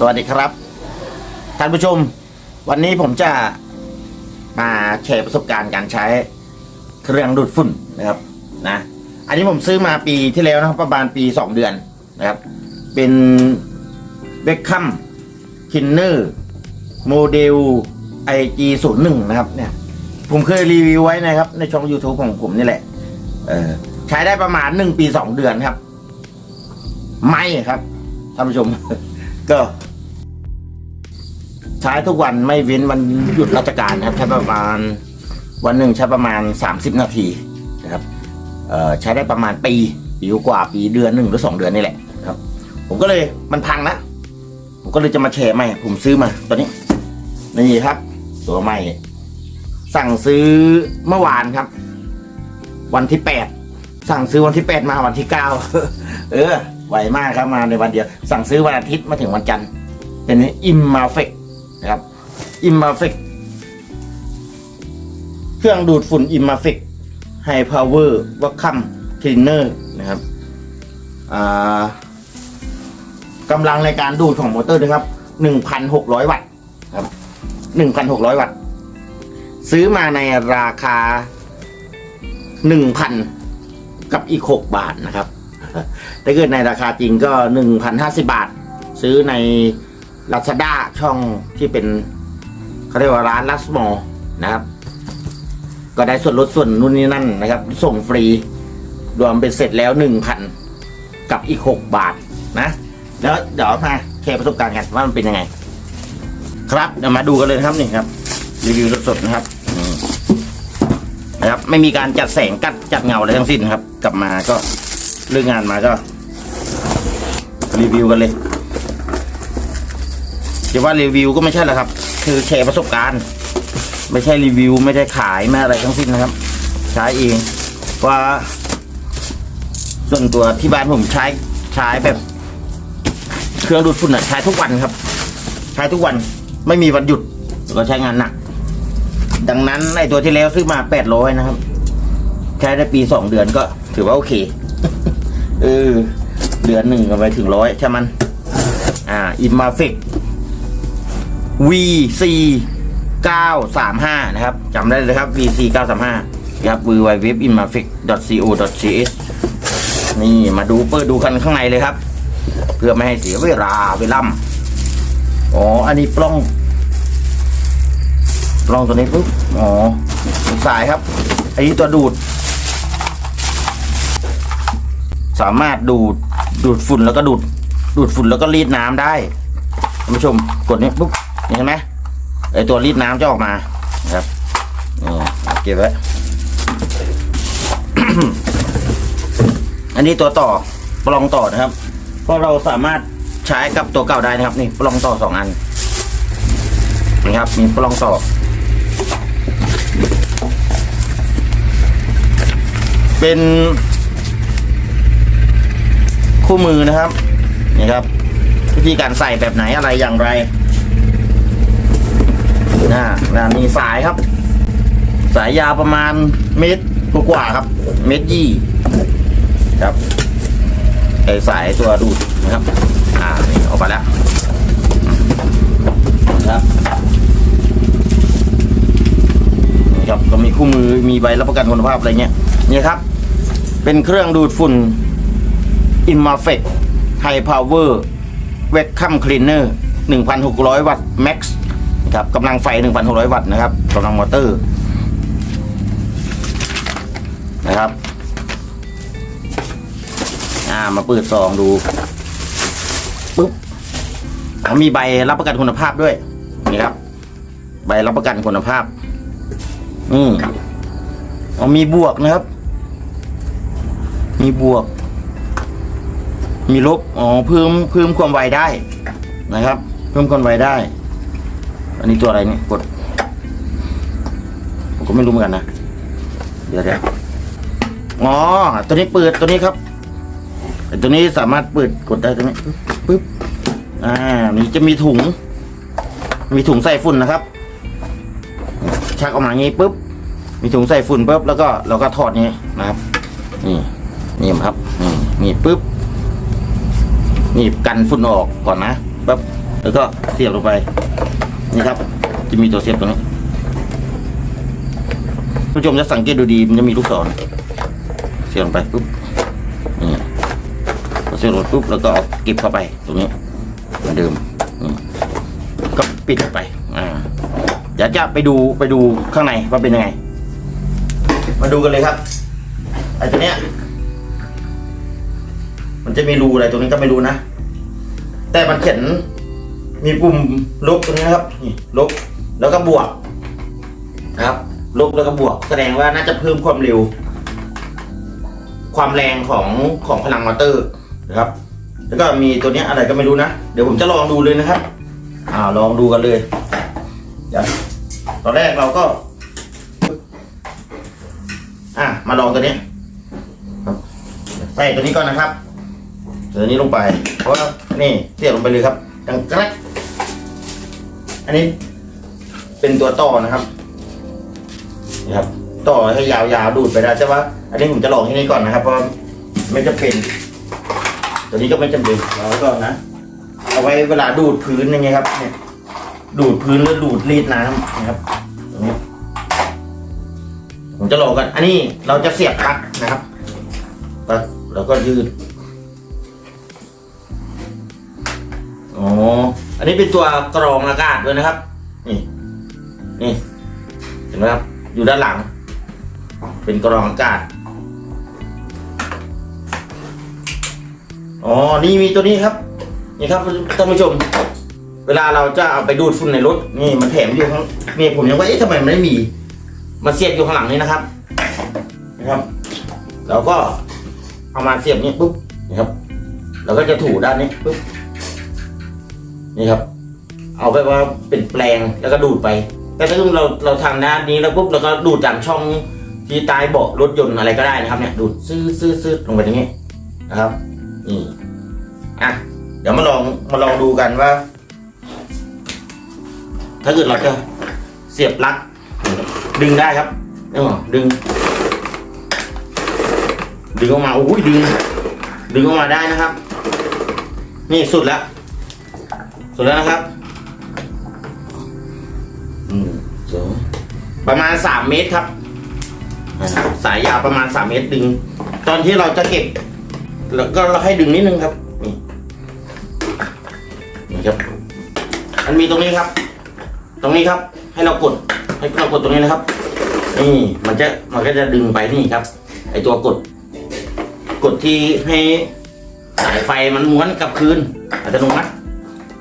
สวัสดีครับ ท่านผู้ชม วันนี้ผมจะมาแชร์ประสบการณ์การใช้เครื่องดูดฝุ่นนะครับนะ อันนี้ผมซื้อมาปีที่แล้วนะครับประมาณปีสองเดือนนะครับ เป็นเบคคัมคินเนอร์โมเดล IG 0 1นะครับเนี่ย ผมเคยรีวิวไว้นะครับ ในช่อง YouTube ของผมนี่แหละเออใช้ได้ประมาณหนึ่งปีสองเดือนครับ ไม่ครับท่านผู้ชม ก็ ใช้ทุกวันไม่เว้นวันหยุดราชการครับใช้ประมาณวันหนึ่งใช้ประมาณ 30 นาทีนะครับใช้ได้ประมาณปีปีกว่าปีเดือนหนึ่งหรือสองเดือนนี่แหละครับ ผมก็เลยมันพังนะผมก็เลยจะมาแชร์ใหม่ ผมซื้อมาตัวนี้นี่ครับ ตัวใหม่ สั่งซื้อเมื่อวานครับ วันที่แปดสั่งซื้อวันที่แปดมาวันที่เก้าเออไวมากครับมาในวันเดียว สั่งซื้อวันอาทิตย์มาถึงวันจันทร์เป็นอิมมาเฟก นะครับอิมมาเฟกเครื่องดูดฝุ่นอิมมาเฟกไฮพาวเวอร์วัคคัมคลีนเนอร์นะครับกำลังในการดูดของมอเตอร์นะครับหนึ่งพันหกร้อยวัตต์ครับหนึ่งพันหกร้อยวัตต์ ซื้อมาในราคาหนึ่งพันกับอีกหกบาทนะครับ ถ้าเกิดในราคาจริงก็หนึ่งพันห้าสิบาท ซื้อใน ลาซาด้าช่องที่เป็นเขาเรียกว่าร้านลัสมอนะครับ ก็ได้ส่วนลดส่วนนู่นนี่นั่นนะครับ ส่งฟรี รวมเป็นเสร็จแล้วหนึ่งพันกับอีกหกบาทนะแล้วเดี๋ยวมาแชร์ประสบการณ์กันว่ามันเป็นยังไง ครับเดี๋ยวมาดูกันเลยครับนี่ครับ รีวิวสดๆนะครับนะครับ ไม่มีการจัดแสงกัดจัดเงาอะไรทั้งสิ้นครับ กลับมาก็เรื่องงานมาก็ รีวิวกันเลย จะว่ารีวิวก็ไม่ใช่หรอกครับ คือแชร์ประสบการณ์ ไม่ใช่รีวิวไม่ได้ขายไม่อะไรทั้งสิ้นนะครับ ใช้เองว่า ส่วนตัวที่บ้านผมใช้ใช้แบบ เครื่องดูดฝุ่นอะใช้ทุกวันครับ ใช้ทุกวันไม่มีวันหยุดแล้วก็ใช้งานหนัก ดังนั้นในตัวที่แล้วซื้อมาแปดร้อยนะครับ ใช้ได้ปีสองเดือนก็ ถือว่าโอเคเออเดือนหนึ่งก็ไปถึงร้อยใช่มัน อ่าอิมมาฟิก VC 935 นะครับจำได้เลยครับ VC 935ครับ w w w i n m a f i c co th นี่มาดูเปิดดูกันข้างในเลยครับ เพื่อไม่ให้เสียเวลาเวล่ำอ๋อ อันนี้ปล้อง ปล้องตัวนี้ปุ๊บ อ๋อ สายครับ อันนี้ตัวดูด สามารถดูดดูดฝุ่นแล้วก็ดูด ดูดฝุ่นแล้วก็รีดน้ำได้ท่านผู้ชมกดนี้ปุ๊บ นี่เห็นไหมไอตัวรีดน้ำจะออกมาครับนี่เก็บไว้อันนี้ตัวต่อปลองต่อนะครับ เพราะเราสามารถใช้กับตัวเก่าได้นะครับ นี่ปลองต่อสองอันนี่ครับ มีปลองต่อ เป็นคู่มือนะครับนี่ครับ วิธีการใส่แบบไหนอะไรอย่างไร นะนะมีสายครับ สายยาวประมาณเมตรกว่าครับ เมตรยี่ครับไอสายตัวดูดนะครับ อ่านี่ออกไปแล้วครับครับก็มีคู่มือมีใบรับประกันคุณภาพอะไรเงี้ยนี่ครับ เป็นเครื่องดูดฝุ่น i m m a f e c High Power Vacuum Cleaner 1,600วัตต์ Max ครับกำลังไฟ 1,600 วัตต์นะครับกำลังมอเตอร์นะครับอ่ามาเปิดซองดูปุ๊บอ่ามีใบรับประกันคุณภาพด้วยนี่ครับ ใบรับประกันคุณภาพ อืมอ๋อมีบวกนะครับ มีบวก มีลบอ๋อเพิ่มเพิ่มความไวได้นะครับ เพิ่มความไวได้ อันนี้ตัวอะไรเนี่ยกดผมก็ไม่รู้เหมือนกันนะเดี๋ยวเดี๋ยวอ๋อตัวนี้เปิดตัวนี้ครับตัวนี้สามารถเปิดกดได้ตรงนี้ปึ๊บอ่านี่จะมีถุง มีถุงใส่ฝุ่นนะครับชักออกมาอย่างนี้ปุ๊บ มีถุงใส่ฝุ่นปุ๊บแล้วก็เราก็ถอดนี้นะครับ นี่นี่ครับนี่นี่ปุ๊บนี่กันฝุ่นออกก่อนนะปั๊บแล้วก็เสียบลงไป นี่ครับ จะมีตัวเสียบตรงนี้ผู้ชมจะสังเกตดูดีมันจะมีลูกศรเสียบลงไปปุ๊บนี่พอเสียบลงปุ๊บแล้วก็เอาเก็บเข้าไปตรงนี้เหมือนเดิมก็ปิดไปอ่าเดี๋ยวจะไปดูไปดูข้างในว่าเป็นยังไง มาดูกันเลยครับไอ้ตัวเนี้ยมันจะมีรูอะไรตรงนี้ก็ไม่รู้นะ แต่มันเขียน มีปุ่มลบตรงนี้นะครับนี่ลบแล้วก็บวกนะครับ ลบแล้วก็บวก แสดงว่าน่าจะเพิ่มความเร็ว ความแรงของของพลังมอเตอร์นะครับ แล้วก็มีตัวนี้อะไรก็ไม่รู้นะ เดี๋ยวผมจะลองดูเลยนะครับอ่าลองดูกันเลยเดี๋ยวตอนแรกเราก็ อะมาลองตัวนี้ใส่ตัวนี้ก่อนนะครับใส่ตัวนี้ลงไป เพราะว่านี่เสียบลงไปเลยครับดังกรก อันนี้เป็นตัวต่อนะครับนี่ครับ ต่อให้ยาวๆดูดไปได้แต่ว่าอันนี้ผมจะลองที่นี่ก่อนนะครับเพราะไม่จำเป็น ตัวนี้ก็ไม่จำเป็นเราก็นนะ เอาไว้เวลาดูดพื้นย่างเงี้ยครับ เนี่ย ดูดพื้นหรือดูดรีดน้ำนะครับตรงนี้ผมจะลองกัน อันนี้เราจะเสียบปลั๊กนะครับปลั๊กแล้วก็ยืด นนี้เป็นตัวกรองอากาศด้วยนะครับ นี่นี่เห็นไหมครับ อยู่ด้านหลัง เป็นกรองอากาศอ๋อนี่มีตัวนี้ครับ นี่ครับท่านผู้ชม เวลาเราจะเอาไปดูดฝุ่นในรถนี่มันแถมอยู่ข้างนี่ผมยังว่าเอ๊ะทำไมมันไม่มีมาเสียบอยู่ข้างหลังนี้นะครับนะครับแล้วก็เอามาเสียบนี่ปุ๊บนะครับแล้วก็จะถูด้านนี้ปุ๊บ นี่ครับ เอาไปว่าเป็นแปลงแล้วก็ดูดไป แต่ถ้าเราเราทำด้านนี้แล้วปุ๊บเราก็ดูดจากช่องที่ใต้เบาะรถยนต์อะไรก็ได้นะครับ เนี่ยดูดซื้อซื้อซื้อลงไปตรงนี้นะครับนี่อะเดี๋ยวมาลองมาลองดูกันว่า ถ้าเกิดเราจะเสียบลักดึงได้ครับเออดึง ดึงออกมาโอ้ยดึง ดึงออกมาได้นะครับ นี่สุดแล้ว สุดแล้วนะครับ อืมสองประมาณสามเมตรครับ สายยาวประมาณสามเมตรดึง ตอนที่เราจะเก็บ แล้วก็เราให้ดึงนิดนึงครับ นี่นี่ครับ มันมีตรงนี้ครับ ตรงนี้ครับ ให้เรากด ให้เรากดตรงนี้นะครับ นี่มันจะมันก็จะดึงไปนี่ครับ ไอตัวกด กดที่ให้สายไฟมันม้วนกลับคืนอัตโนมัติอะ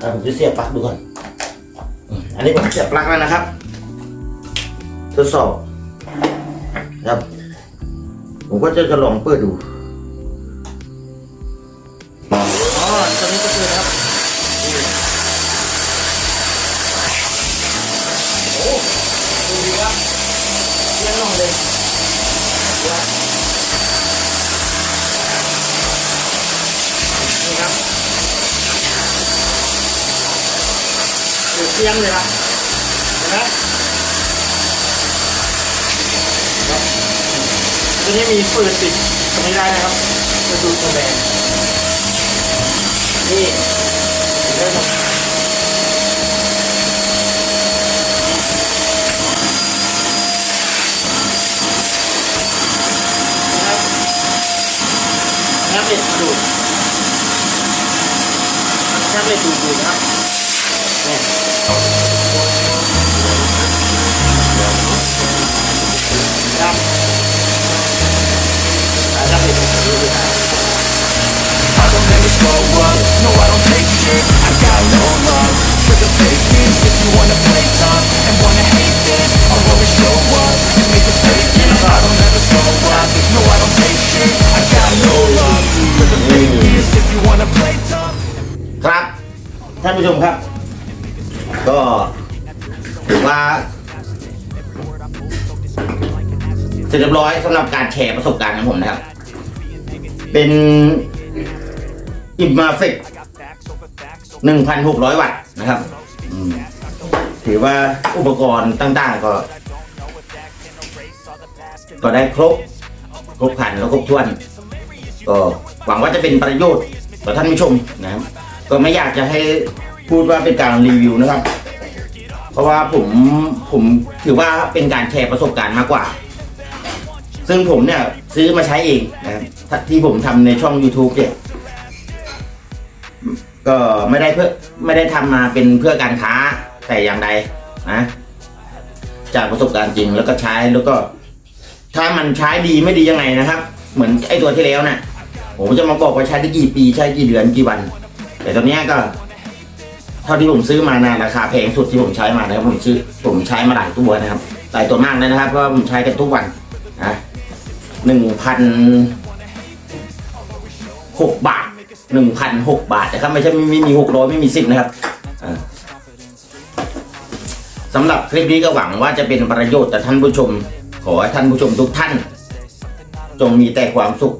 ผมจะเสียบปลั๊กดูก่อน อันนี้ผมเสียบปลั๊กแล้วนะครับ ทดสอบครับ ผมก็จะจะลองเปิดดู เสียงเลยครับเห็นไหมครับตัวนี้มีเปิดปิดตรงนี้ได้นะครับจะดูตัวแบนนี่เริ่มแท็บเล็ตดูแท็บเล็ตดูดูนะครับ you wanna play tough and wanna hate this I'll always show up and make a statement I don't ever slow up, no I don't take shit I got no love for the fakeness If you wanna play tough ครับ ท่านผู้ชมครับ ก็ถือว่าเสร็จเรียบร้อยสำหรับการแชร์ประสบการณ์ของผมนะครับ เป็นอิมมาเฟกหนึ่งพันหกร้อยวัตต์นะครับ ถือว่าอุปกรณ์ต่างๆก็ ก็ได้ครบ ครบครันแล้วครบถ้วน ก็หวังว่าจะเป็นประโยชน์ต่อท่านผู้ชมนะครับ ก็ไม่อยากจะให้พูดว่าเป็นการรีวิวนะครับ เพราะว่าผมผมถือว่าเป็นการแชร์ประสบการณ์มากกว่า ซึ่งผมเนี่ยซื้อมาใช้เองนะครับที่ผมทำในช่อง YouTube เนี่ยก็ไม่ได้เพื่อไม่ได้ทำมาเป็นเพื่อการค้า แต่อย่างใดนะจากประสบการณ์จริงแล้วก็ใช้แล้วก็ ถ้ามันใช้ดีไม่ดียังไงนะครับ เหมือนไอ้ตัวที่แล้วน่ะผมจะมาบอกว่าใช้ได้กี่ปีใช้กี่เดือนกี่วัน แต่ตอนเนี้ยก็เท่าที่ผมซื้อมานะราคาแพงสุดที่ผมใช้มานะครับผมซื้อผมใช้มาหลายตัวนะครับหลายตัวมากเลยนะครับเพราะผมใช้กันทุกวันนะหนึ่งพันหกบาทหนึ่งพันหกบาทนะครับไม่ใช่ไม่ไม่มีหกร้อยไม่มีสิบนะครับอ่า สำหรับคลิปนี้ก็หวังว่าจะเป็นประโยชน์ต่อท่านผู้ชม ขอให้ท่านผู้ชมทุกท่าน จงมีแต่ความสุข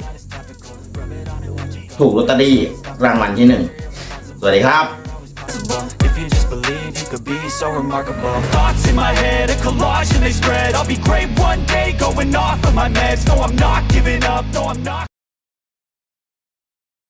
ถูกลอตเตอรี่รางวัลที่หนึ่งสวัสดีครับ If you just believe you could be so remarkable Thoughts in my head, a collage and they spread I'll be great one day, going off of my meds No, I'm not giving up, no, I'm not